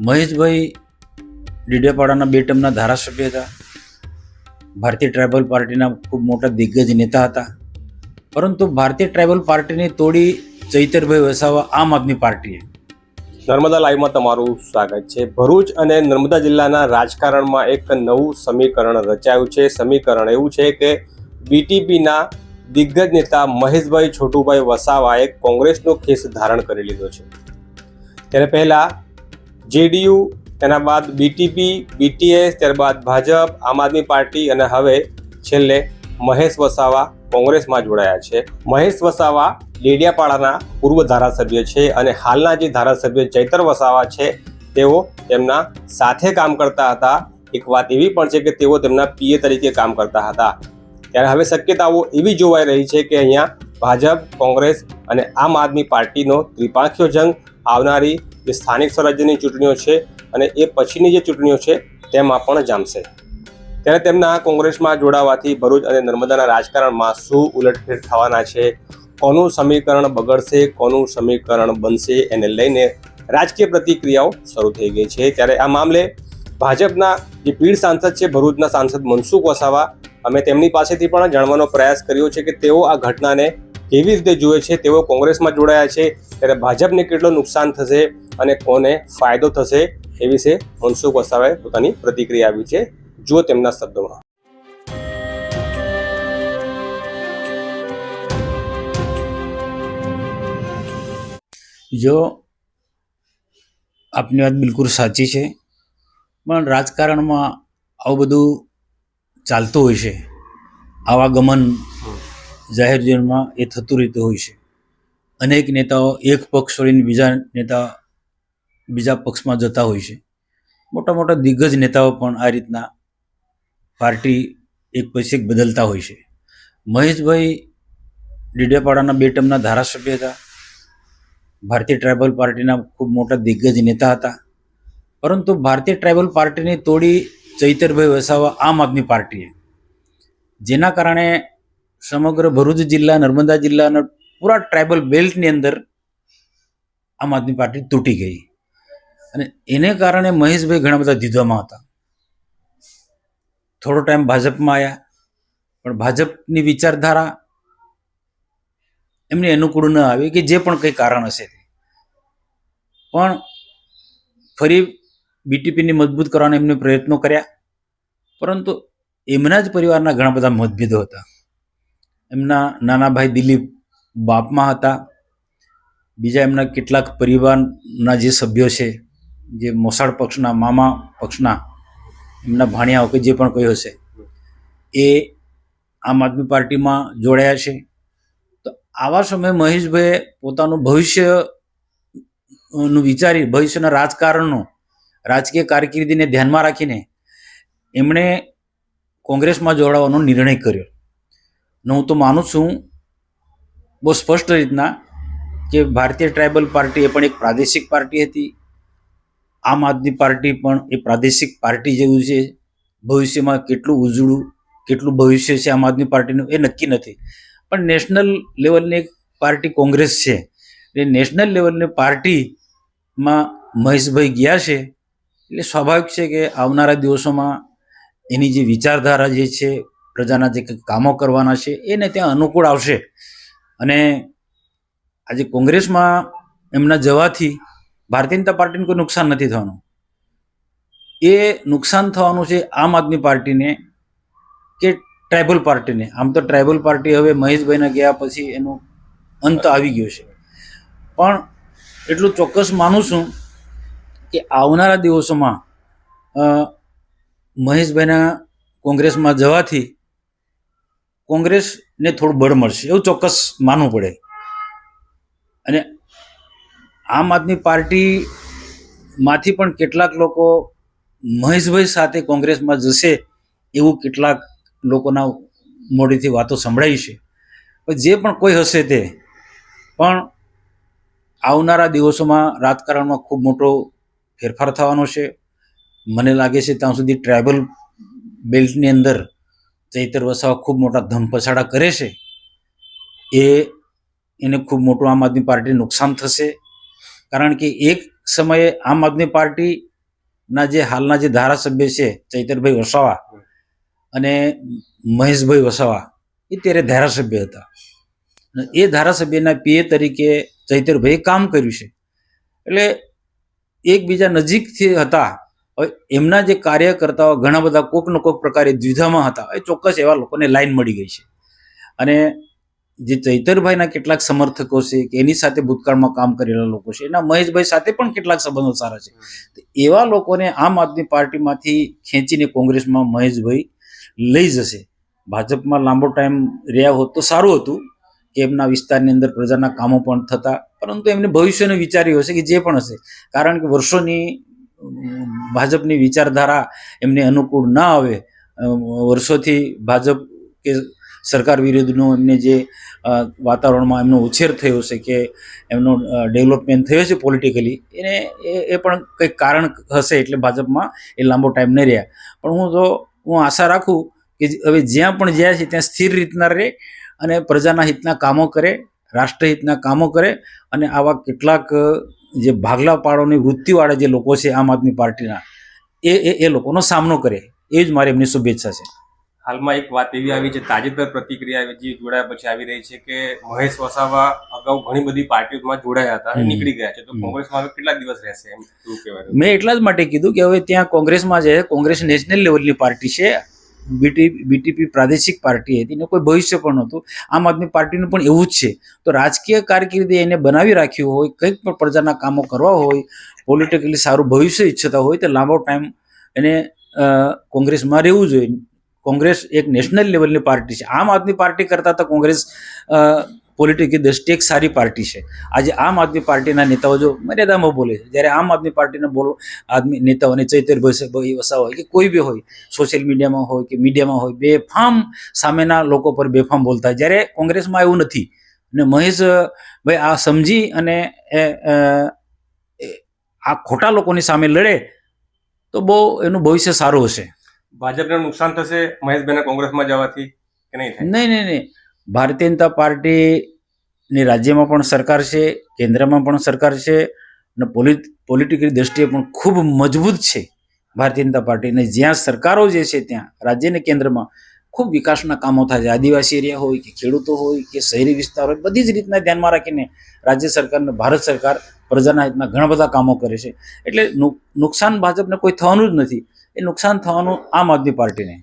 મહેશભાઈ ડેડિયાપાડાના બે ટર્મના ધારાસભ્ય હતા. ભારતીય ટ્રાઇબલ પાર્ટીના ખૂબ મોટા દિગ્ગજ નેતા હતા. પરંતુ ભારતીય ટ્રાઇબલ પાર્ટીને તોડી ચૈતરભાઈ વસાવા આમ આદમી પાર્ટીએ. નર્મદા લાઈવમાં તમારું સ્વાગત છે. ભરૂચ અને નર્મદા જિલ્લાના રાજકારણમાં એક નવું સમીકરણ રચાયું છે. સમીકરણ એવું છે કે બીટીપીના દિગ્ગજ નેતા મહેશભાઈ છોટુભાઈ વસાવાએ કોંગ્રેસનો ખેસ ધારણ કરી લીધો છે. ત્યારે પહેલા જેડીયુ, તેના બાદ બીટીપી, બીટીએસ, ત્યારબાદ ભાજપ, આમ આદમી પાર્ટી અને હવે છેલ્લે મહેશ વસાવા કોંગ્રેસમાં જોડાયા છે. મહેશ વસાવા ડેડિયાપાડાના પૂર્વ ધારાસભ્ય છે અને હાલના જે ધારાસભ્ય ચૈતર વસાવા છે, તેઓ તેમના સાથે કામ કરતા હતા. એક વાત એવી પણ છે કે તેઓ તેમના પીએ તરીકે કામ કરતા હતા. ત્યારે હવે શક્યતાઓ એવી જોવાઈ રહી છે કે અહીંયા ભાજપ, કોંગ્રેસ અને આમ આદમી પાર્ટીનો ત્રિપાંખીયો જંગ આવનારી જે સ્થાનિક સ્વરાજ્યની ચૂંટણીઓ છે અને એ પછીની જે ચૂંટણીઓ છે, તેમાં પણ જામશે. ત્યારે તેમના કોંગ્રેસમાં જોડાવાથી ભરૂચ અને નર્મદાના રાજકારણમાં શું ઉલટફેર થવાના છે, કોનું સમીકરણ બગડશે, કોનું સમીકરણ બનશે, એને લઈને રાજકીય પ્રતિક્રિયાઓ શરૂ થઈ ગઈ છે. ત્યારે આ મામલે ભાજપના જે પીઢ સાંસદ છે, ભરૂચના સાંસદ મનસુખ વસાવા, અમે તેમની પાસેથી પણ જાણવાનો પ્રયાસ કર્યો છે કે તેઓ આ ઘટનાને કેવી રીતે જુએ છે તેઓ કોંગ્રેસમાં જોડાયા છે, ત્યારે ભાજપને કેટલું નુકસાન થશે અને કોને ફાયદો થશે એ વિશે મનસુખ વસાવાએ પોતાની પ્રતિક્રિયા આપી છે. જુઓ તેમના શબ્દોમાં. જો આપની વાત બિલકુલ સાચી છે, પણ રાજકારણમાં આવું બધું ચાલતું હોય છે, આવાગમન જાહેર જીવનમાં એ થતું રહેતું હોય છે. અનેક નેતાઓ એક પક્ષ છોડીને બીજા નેતા બીજા પક્ષમાં જતા હોય છે. મોટા મોટા દિગ્ગજ નેતાઓ પણ આ રીતના પાર્ટી એક પછી એક બદલતા હોય છે. મહેશભાઈ ડેડિયાપાડાના બે ટર્મના ધારાસભ્ય હતા. ભારતીય ટ્રાઇબલ પાર્ટીના ખૂબ મોટા દિગ્ગજ નેતા હતા. પરંતુ ભારતીય ટ્રાઇબલ પાર્ટીને તોડી ચૈતરભાઈ વસાવા આમ આદમી પાર્ટીએ. જેના કારણે સમગ્ર ભરૂચ જિલ્લા, નર્મદા જિલ્લાના પૂરા ટ્રાઇબલ બેલ્ટની અંદર આમ આદમી પાર્ટી તૂટી ગઈ. અને એને કારણે મહેશભાઈ ઘણા બધા દીધામાં હતા. થોડો ટાઈમ ભાજપમાં આવ્યા પણ ભાજપની વિચારધારા એમને અનુકૂળ ન આવી કે જે પણ કંઈ કારણ હશે તે. પણ ફરી બીટીપીને મજબૂત કરવાના એમને પ્રયત્નો કર્યા, પરંતુ એમના જ પરિવારના ઘણા બધા મતભેદો હતા. એમના નાના ભાઈ દિલીપ બાપમાં હતા. બીજા એમના કેટલાક પરિવારના જે સભ્યો છે, જે મોસાળ પક્ષના, મામા પક્ષના, એમના ભાણિયાઓ કે જે પણ કોઈ હશે, એ આમ આદમી પાર્ટીમાં જોડાયા છે. તો આવા સમયે મહેશભાઈએ પોતાનું ભવિષ્યનું વિચારી, ભવિષ્યના રાજકારણનું, રાજકીય કારકિર્દીને ધ્યાનમાં રાખીને એમણે કોંગ્રેસમાં જોડાવાનો નિર્ણય કર્યો. ને હું તો માનું છું, બહુ સ્પષ્ટ રીતના, કે ભારતીય ટ્રાઇબલ પાર્ટી એ પણ એક પ્રાદેશિક પાર્ટી હતી. આમ આદમી પાર્ટી પણ એ પ્રાદેશિક પાર્ટી જેવું છે. ભવિષ્યમાં કેટલું ઉજળું, કેટલું ભવિષ્ય છે આમ આદમી પાર્ટીનું એ નક્કી નથી. પણ નેશનલ લેવલની એક પાર્ટી કોંગ્રેસ છે. એ નેશનલ લેવલની પાર્ટીમાં મહેશભાઈ ગયા છે. એટલે સ્વાભાવિક છે કે આવનારા દિવસોમાં એની જે વિચારધારા જે છે પ્રજાના જે કામો કરવાના છે, એને ત્યાં અનુકૂળ આવશે. અને આજે કોંગ્રેસમાં એમના જવાથી ભારતીય જનતા પાર્ટીને કોઈ નુકસાન નથી થવાનું. એ નુકસાન થવાનું છે આમ આદમી પાર્ટીને કે ટ્રાઇબલ પાર્ટીને? આમ તો ટ્રાઇબલ પાર્ટી હવે મહેશભાઈના ગયા પછી એનો અંત આવી ગયો છે. પણ એટલું ચોક્કસ માનું છું કે આવનારા દિવસોમાં મહેશભાઈના કોંગ્રેસમાં જવાથી કોંગ્રેસને થોડું બળ મળશે, એવું ચોક્કસ માનવું પડે. અને આમ આદમી પાર્ટીમાંથી પણ કેટલાક લોકો મહેશભાઈ સાથે કોંગ્રેસમાં જશે એવું કેટલાક લોકોના મોઢેથી વાતો સંભળાઈ છે. જે પણ કોઈ હશે તે, પણ આવનારા દિવસોમાં રાજકારણમાં ખૂબ મોટો ફેરફાર થવાનો છે. મને લાગે છે ત્યાં સુધી ટ્રાઇબલ બેલ્ટની અંદર ચૈતર વસાવા ખૂબ મોટા ધમપછાડા કરે છે. એ, એને ખૂબ મોટું આમ આદમી પાર્ટીને નુકસાન થશે. કારણ કે એક સમયે આમ આદમી પાર્ટીના જે હાલના જે ધારાસભ્ય છે ચૈતરભાઈ વસાવા અને મહેશભાઈ વસાવા, એ ત્યારે ધારાસભ્ય હતા. એ ધારાસભ્યના પીએ તરીકે ચૈતરભાઈએ કામ કર્યું છે. એટલે એકબીજા નજીકથી હતા હવે એમના જે કાર્યકર્તાઓ ઘણા બધા કોક ન કોક પ્રકારે દ્વિધામાં હતા. એ ચોક્કસ એવા લોકોને લાઈન મળી ગઈ છે. અને જે ચૈતરભાઈના કેટલાક સમર્થકો છે કે એની સાથે ભૂતકાળમાં કામ કરેલા લોકો છે, એના મહેશભાઈ સાથે પણ કેટલાક સંબંધો સારા છે. એવા લોકોને આમ આદમી પાર્ટીમાંથી ખેંચીને કોંગ્રેસમાં મહેશભાઈ લઈ જશે. ભાજપમાં લાંબો ટાઈમ રહ્યા હોત તો સારું હતું કે એમના વિસ્તારની અંદર પ્રજાના કામો પણ થતા. પરંતુ એમને ભવિષ્યનું વિચાર્યું હશે કે જે પણ હશે. કારણ કે વર્ષોની ભાજપની વિચારધારા એમને અનુકૂળ ના આવે વર્ષોથી ભાજપ કે સરકાર વિરુદ્ધનો એમને જે વાતાવરણમાં એમનો ઉછેર થયો છે કે એમનો ડેવલપમેન્ટ થયો છે પોલિટિકલી, એને, એ પણ કંઈક કારણ હશે એટલે ભાજપમાં એ લાંબો ટાઈમ નહીં રહ્યા. પણ હું તો, હું આશા રાખું કે હવે જ્યાં પણ જ્યાં છે ત્યાં સ્થિર રીતના રહે અને પ્રજાના હિતના કામો કરે, રાષ્ટ્રહિતના કામો કરે અને આવા કેટલાક જે ભાગલા પાડોની વૃત્તિવાળા જે લોકો છે આમ આદમી પાર્ટીના એ એ એ લોકોનો સામનો કરે. એ જ મારી એમની શુભેચ્છા છે. હાલમાં એક વાત એવી આવી છે તાજેતર પ્રતિક્રિયા આવી જે જોડાયા પછી આવી રહી છે કે મહેશ વસાવા અગાઉ ઘણી બધી પાર્ટીઓમાં જોડાયા હતા અને નીકળી ગયા છે. તો કોંગ્રેસમાં હવે કેટલા દિવસ રહેશે એમ મેં એટલા જ માટે કીધું કે હવે ત્યાં કોંગ્રેસમાં જે કોંગ્રેસ નેશનલ લેવલની પાર્ટી છે. બીટી બીટીપી પ્રાદેશિક પાર્ટી હતી, એને કોઈ ભવિષ્ય પણ નહોતું. આમ આદમી પાર્ટીનું પણ એવું જ છે. તો રાજકીય કારકિર્દી એને બનાવી રાખ્યું હોય, કંઈક પણ પ્રજાના કામો કરવા હોય પોલિટિકલી સારું ભવિષ્ય ઈચ્છતા હોય, તો લાંબો ટાઈમ એને કોંગ્રેસમાં રહેવું જોઈએ. કોંગ્રેસ એક નેશનલ લેવલની પાર્ટી છે. આમ આદમી પાર્ટી કરતાં તો કોંગ્રેસ પોલિટિકની દ્રષ્ટિએ એક સારી પાર્ટી છે. આજે આમ આદમી પાર્ટીના નેતાઓ જો મર્યાદામાં બોલે છે જ્યારે આમ આદમી પાર્ટીના બોલો આદમી નેતાઓને ચૈતરભાઈ વસા હોય કે કોઈ બી હોય સોશિયલ મીડિયામાં હોય કે મીડિયામાં હોય બેફામ સામેના લોકો પર બેફામ બોલતા જ્યારે કોંગ્રેસમાં એવું નથી. અને મહેશ ભાઈ આ સમજી અને આ ખોટા લોકોની સામે લડે તો બહુ એનું ભવિષ્ય સારું હશે. ભાજપને નુકસાન થશે મહેશભાઈના કોંગ્રેસમાં જવાથી કે નહીં નહીં નહીં નહીં. ભારતીય જનતા પાર્ટીની રાજ્યમાં પણ સરકાર છે, કેન્દ્રમાં પણ સરકાર છે અને પોલિટ પોલિટિકલ દ્રષ્ટિએ પણ ખૂબ મજબૂત છે ભારતીય જનતા પાર્ટી. અને જ્યાં સરકારો જે છે ત્યાં, રાજ્ય અને કેન્દ્રમાં ખૂબ વિકાસના કામો થાય છે. આદિવાસી એરિયા હોય કે ખેડૂતો હોય કે શહેરી વિસ્તાર હોય, બધી જ રીતના ધ્યાનમાં રાખીને રાજ્ય સરકાર અને ભારત સરકાર પ્રજાના હિતના ઘણા બધા કામો કરે છે. એટલે નુકસાન ભાજપને કોઈ થવાનું જ નથી. એ નુકસાન થવાનું આમ આદમી પાર્ટીને.